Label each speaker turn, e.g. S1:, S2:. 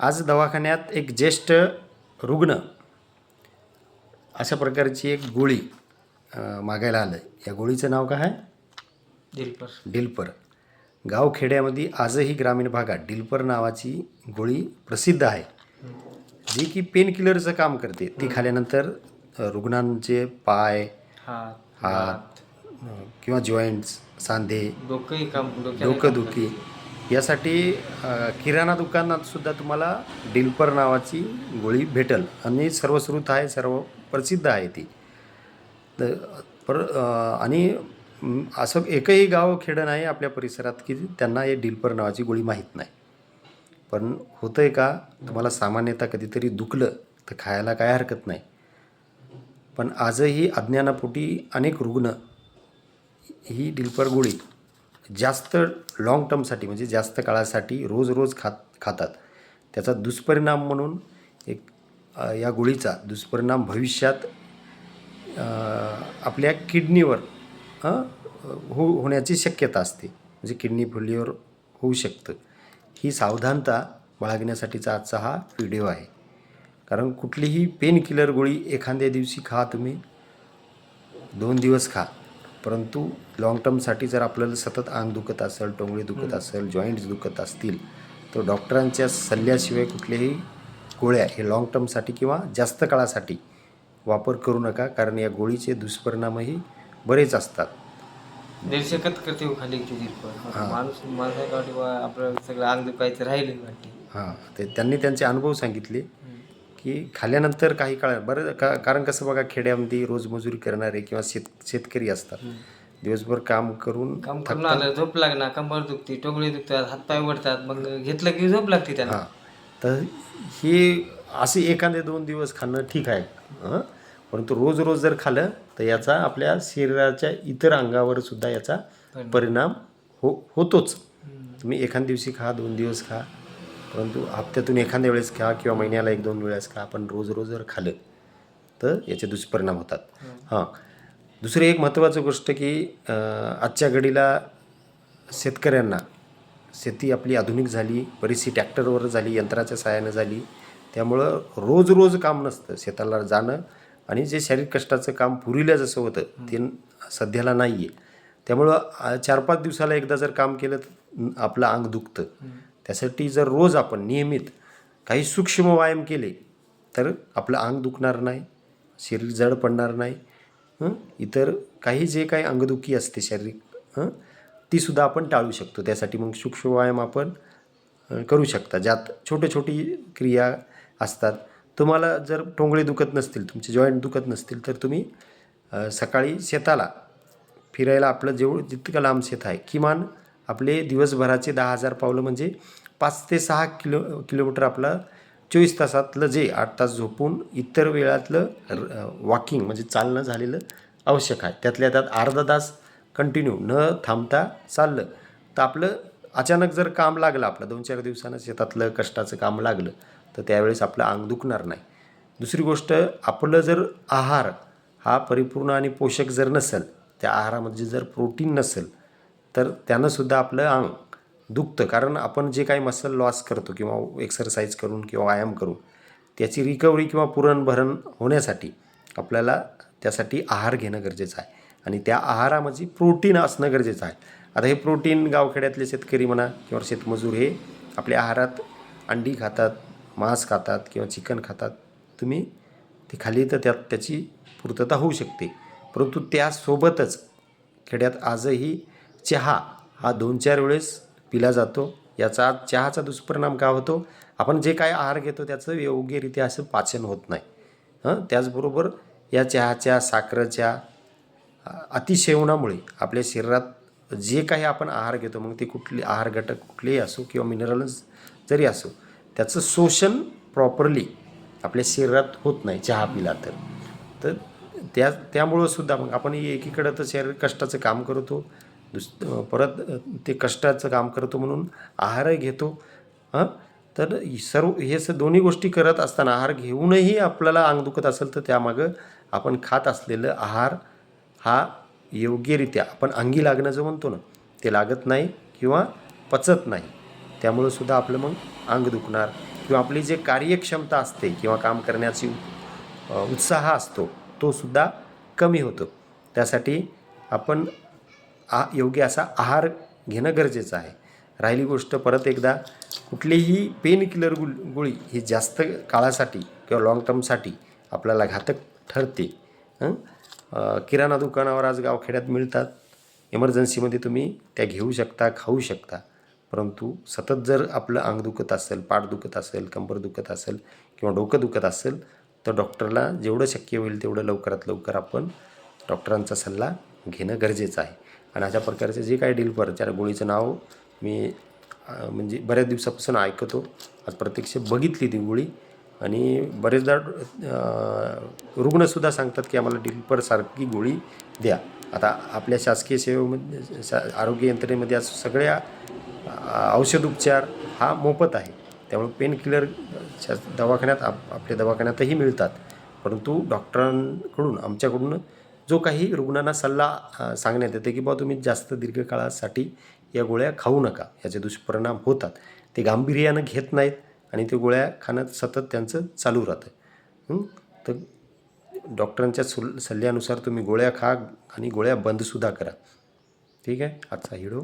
S1: आज दवाखान्यात एक ज्येष्ठ रुग्ण अशा प्रकारची एक गोळी मागायला आलं या गोळीचं नाव काय आहे?
S2: दिलपर.
S1: डिल्पर गावखेड्यामध्ये आजही ग्रामीण भागात डिल्पर नावाची गोळी प्रसिद्ध आहे. जी की पेन किलरचं काम करते. ती खाल्यानंतर रुग्णांचे पाय
S2: हात
S1: हात किंवा जॉईंट्स सांधे
S2: डोक्याला
S1: डोकंदुखी यासाठी किराणा दुकानात सुद्धा तुम्हाला डिल्पर नावाची गोळी भेटेल. आणि सर्वश्रुत आहे सर्व प्रसिद्ध आहे ती. तर पर आणि असं एकही गाव खेडं नाही आपल्या परिसरात की त्यांना हे डिल्पर नावाची गोळी माहीत नाही. पण होतं आहे का तुम्हाला सामान्यतः कधीतरी दुखलं तर खायला काय हरकत नाही. पण आजही अज्ञानापोटी अनेक रुग्ण ही डिल्पर गोळी जास्त लाँग टर्मसाठी म्हणजे जास्त काळासाठी रोज रोज खात खातात. त्याचा दुष्परिणाम म्हणून एक या गोळीचा दुष्परिणाम भविष्यात आपल्या किडनीवर हो होण्याची शक्यता असते. म्हणजे किडनी फुल्लीवर होऊ शकतं. ही सावधानता बाळगण्यासाठीचा आजचा हा व्हिडिओ आहे. कारण कुठलीही पेन किलर गोळी एखाद्या दिवशी खा तुम्ही. दोन दिवस खा. परंतु लाँग टर्मसाठी जर आपल्याला सतत अंग दुखत असेल टोंगळे दुखत असेल जॉईंट्स दुखत असतील तर डॉक्टरांच्या सल्ल्याशिवाय कुठल्याही गोळ्या हे लाँग टर्मसाठी किंवा जास्त काळासाठी वापर करू नका. कारण या गोळीचे दुष्परिणामही बरेच असतात.
S2: दीडशे कत करते खाली माणूस बा आपलं सगळं अंग दुखायचं राहिले वाटते.
S1: हां. ते त्यांनी त्यांचे अनुभव सांगितले. की खाल्यानंतर काही काळ बरं का कारण कसं बघा खेड्यामध्ये रोजमजुरी करणारे किंवा शेत शेतकरी असतात. दिवसभर काम करून
S2: काम करून आलं झोप लागणार कंबर दुखते टोंगळे दुखतात हातपाय वडतात मग घेतलं की झोप लागते त्यांना.
S1: हां. तर हे असे एखादे दोन दिवस खाणं ठीक आहे? परंतु रोज रोज जर खाल्लं तर याचा आपल्या शरीराच्या इतर अंगावर सुद्धा याचा परिणाम. हो होतोच. तुम्ही एखाद दिवशी खा दोन दिवस खा. परंतु हप्त्यातून एखाद्या वेळेस खा किंवा महिन्याला एक दोन वेळेस खा पण रोज रोज जर खाल्लं तर याचे दुष्परिणाम होतात. हां. दुसरी एक महत्त्वाची गोष्ट की आजच्या घडीला शेतकऱ्यांना शेती आपली आधुनिक झाली बरीचशी ट्रॅक्टरवर झाली यंत्राच्या सहाय्यानं झाली त्यामुळं रोज रोज काम नसतं शेताला जाणं आणि जे शारीरिक कष्टाचं काम पूर्वीला जसं होतं ते सध्याला नाही आहे त्यामुळं चार पाच दिवसाला एकदा जर काम केलं तर आपलं अंग दुखतं. त्यासाठी जर रोज आपण नियमित काही सूक्ष्म व्यायाम केले तर आपलं अंग दुखणार नाही शरीर जड पडणार नाही इतर काही जे काही अंगदुखी असते शारीरिक तीसुद्धा ती सुद्धा आपण टाळू शकतो. त्यासाठी मग सूक्ष्म व्यायाम आपण करू शकता. ज्यात छोटे छोटी क्रिया असतात. तुम्हाला जर टोंगळे दुखत नसतील तुमचे जॉईंट दुखत नसतील तर तुम्ही सकाळी शेताला फिरायला आपलं जेवढं जितकं लांब शेत आहे किमान आपले दिवसभराचे दहा हजार पावलं म्हणजे पाच ते सहा किलो किलोमीटर आपलं चोवीस तासातलं जे आठ तास झोपून इतर वेळातलं वॉकिंग म्हणजे चालणं झालेलं आवश्यक आहे. त्यातल्या त्यात अर्धा तास कंटिन्यू न थांबता चाललं तर आपलं अचानक जर काम लागलं आपलं दोन चार दिवसानं शेतातलं कष्टाचं काम लागलं तर त्यावेळेस आपलं अंग दुखणार नाही. दुसरी गोष्ट आपलं जर आहार हा परिपूर्ण आणि पोषक जर नसेल त्या आहारामध्ये जर प्रोटीन नसेल तर त्यानंसुद्धा आपलं अंग दुखतं. कारण आपण जे काही मसल लॉस करतो किंवा एक्सरसाइज करून किंवा व्यायाम करून त्याची रिकव्हरी किंवा पुरणभरण होण्यासाठी आपल्याला त्यासाठी आहार घेणं गरजेचं आहे. आणि त्या आहारामध्ये प्रोटीन असणं गरजेचं आहे. आता हे प्रोटीन गावखेड्यातले शेतकरी म्हणा किंवा शेतमजूर हे आपल्या आहारात अंडी खातात मांस खातात किंवा चिकन खातात. तुम्ही ते खाली तर त्यात त्याची पूर्तता होऊ शकते. परंतु त्यासोबतच खेड्यात आजही चहा हा दोन चार वेळेस पिला जातो. याचा चहाचा दुष्परिणाम का होतो? आपण जे काय आहार घेतो त्याचं योग्यरित्या असं पाचन होत नाही. हं? त्याचबरोबर या चहाच्या साखरेच्या अतिसेवनामुळे आपल्या शरीरात जे काही आपण आहार घेतो मग ते कुठले आहार घटक कुठलेही असो किंवा मिनरल्स जरी असो त्याचं शोषण प्रॉपरली आपल्या शरीरात होत नाही चहा पिला तर. तर त्या त्यामुळं सुद्धा मग आपण एकीकडं तर शरीर कष्टाचं काम करतो दुस परत ते कष्टाचं काम करतो म्हणून आहारही घेतो हां? तर सर्व हे स दोन्ही गोष्टी करत असताना आहार घेऊनही आपल्याला अंग दुखत असेल तर त्यामागं आपण खात असलेलं आहार हा योग्यरित्या आपण अंगी लागणं जो म्हणतो ना ते लागत नाही किंवा पचत नाही. त्यामुळं सुद्धा आपलं मग अंग दुखणार किंवा आपली जे कार्यक्षमता असते किंवा काम करण्याची उत्साह असतो तो सुद्धा कमी होतो. त्यासाठी आपण आ योग्य असा आहार घेणं गरजेचं आहे. राहिली गोष्ट परत एकदा कुठलीही पेन किलर गुल गोळी ही जास्त काळासाठी किंवा लाँग टर्मसाठी आपल्याला घातक ठरते. किराणा दुकानावर आज गावखेड्यात मिळतात. इमर्जन्सीमध्ये तुम्ही त्या घेऊ शकता खाऊ शकता. परंतु सतत जर आपलं अंग दुखत असेल पाठ दुखत असेल कंबर दुखत असेल किंवा डोकं दुखत असेल तर डॉक्टरला जेवढं शक्य होईल तेवढं लवकरात लवकर आपण डॉक्टरांचा सल्ला घेणं गरजेचं आहे. आणि अशा प्रकारचे जे काही डीलपर त्या गोळीचं नाव मी म्हणजे बऱ्याच दिवसापासून ऐकतो. आज प्रत्यक्ष बघितली ती गोळी. आणि बरेचदा रुग्णसुद्धा सांगतात की आम्हाला डिल्परसारखी गोळी द्या. आता आपल्या शासकीय सेवेमध्ये शा आरोग्य यंत्रणेमध्ये आज सगळ्या औषध औषधोपचार हा मोफत आहे. त्यामुळे पेन किलर दवाखान्यात आप आपल्या दवाखान्यातही मिळतात. परंतु डॉक्टरांकडून आमच्याकडून जो काही रुग्णांना सल्ला सांगण्यात येते की बाबा तुम्ही जास्त दीर्घकाळासाठी या गोळ्या खाऊ नका. याचे दुष्परिणाम होतात. ते गांभीर्यानं घेत नाहीत आणि ते गोळ्या खाणं सतत त्यांचं चालू राहतं तर डॉक्टरांच्या सुल सल्ल्यानुसार तुम्ही गोळ्या खा आणि गोळ्या बंदसुद्धा करा. ठीक आहे? आजचा हिडो